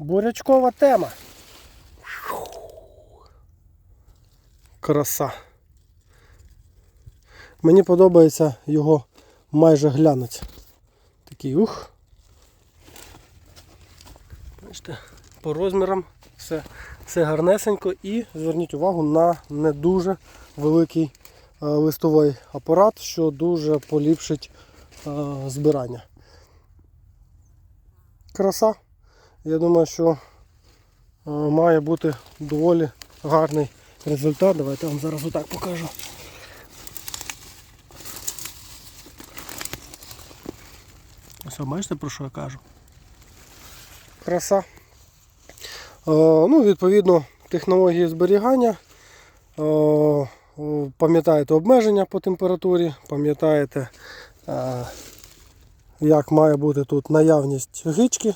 Бурячкова тема. Краса. Мені подобається його майже глянець. Такий ух. Бачите, по розмірам все, все гарнесенько і зверніть увагу на не дуже великий е, листовий апарат, що дуже поліпшить е, збирання. Краса. Я думаю, що е, має бути доволі гарний результат. Давайте я вам зараз отак покажу. Ось бачите, про що я кажу? Краса. Е, ну, відповідно, технології зберігання. Е, пам'ятаєте обмеження по температурі, пам'ятаєте, як має бути тут наявність гички.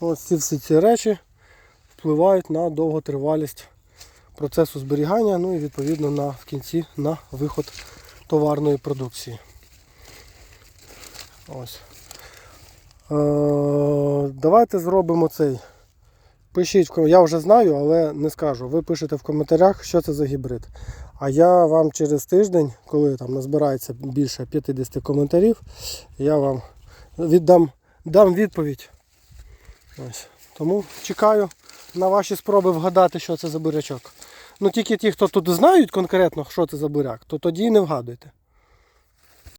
Ось ці всі ці речі впливають на довготривалість процесу зберігання, ну і відповідно на, в кінці на виход товарної продукції. Ось. Е, давайте зробимо цей. Пишіть, я вже знаю, але не скажу. Ви пишете в коментарях, що це за гібрид. А я вам через тиждень, коли там назбирається більше 50 коментарів, я вам віддам дам відповідь. Ось. Тому чекаю на ваші спроби вгадати, що це за бурячок. Ну тільки ті, хто тут знають конкретно, що це за буряк, то тоді і не вгадуйте.